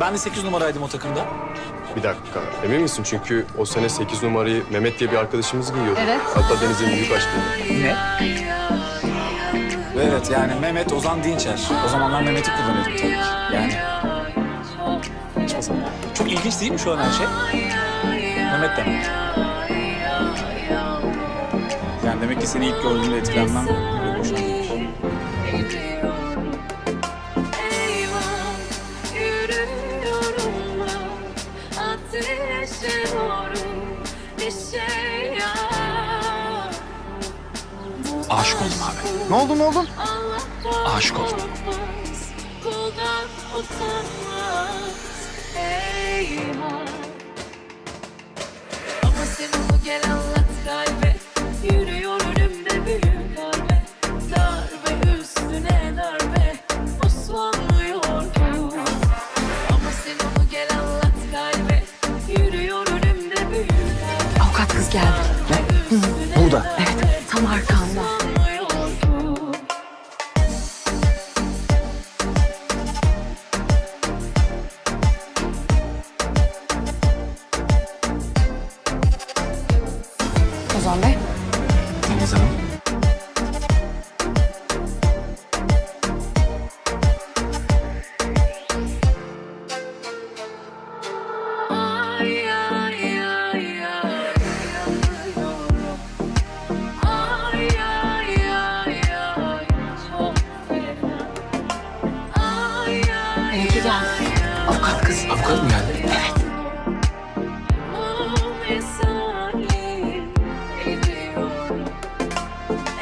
Ben de 8 numaraydım o takımda. Bir dakika. Emin misin? Çünkü o sene 8 numarayı Mehmet diye bir arkadaşımız giyiyordu. Evet. Hatta Deniz'in büyük aşkıydı. Ne? Evet yani Mehmet Ozan Dinçer. O zamanlar Mehmet'i kullanıyordum tabii ki. Yani saçma sapan. Çok ilginç değil mi şu an her şey? Mehmet demek. Yani demek ki seni ilk gördüğümde etkilenmem Aşık oldum abi. Ne oldu ne oldu? Aşık oldum. Ama sen onu gel anlat kalbe Yürüyor önümde büyük darbe Darbe üstüne darbe Uslanmıyor bu Ama sen onu gel anlat kalbe Yürüyor önümde büyük darbe Avukat kız geldi. Avukat kız. Avukat mı geldi?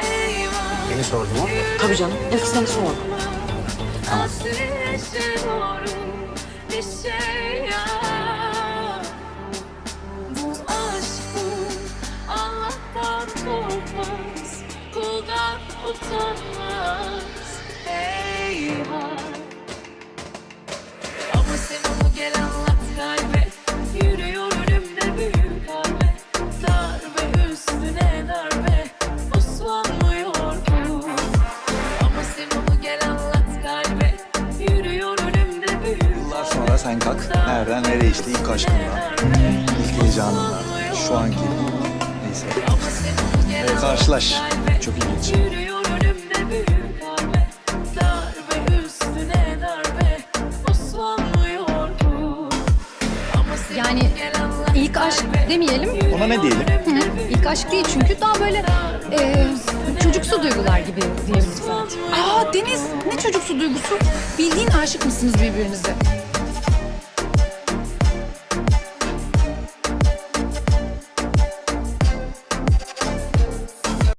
Eyvah Beni sordun mu? Tabii canım. İlk seni sor. Ateşe doğru bir yap Bu aşkın Allah'tan korkmaz Kuldan utanmaz Eyvah gel anlat kalbe Yürüyor önümde büyük darbe Darbe üstüne darbe Uslanmıyor bu ama sen onu gel anlat kalbe Yürüyor önümde büyük Yıllar sonra sen kalk. Nereden nereye işte ilk aşkından. ilk heyecanından. Şu anki. Neyse. Anlat karşılaş. Çok ilginç. Yürüyor önümde büyük demeyelim. Ona ne diyelim? Hı, İlk aşk değil çünkü daha böyle e, çocuksu duygular gibi diyebiliriz. Aa Deniz ne çocuksu duygusu? Bildiğin aşık mısınız birbirinize?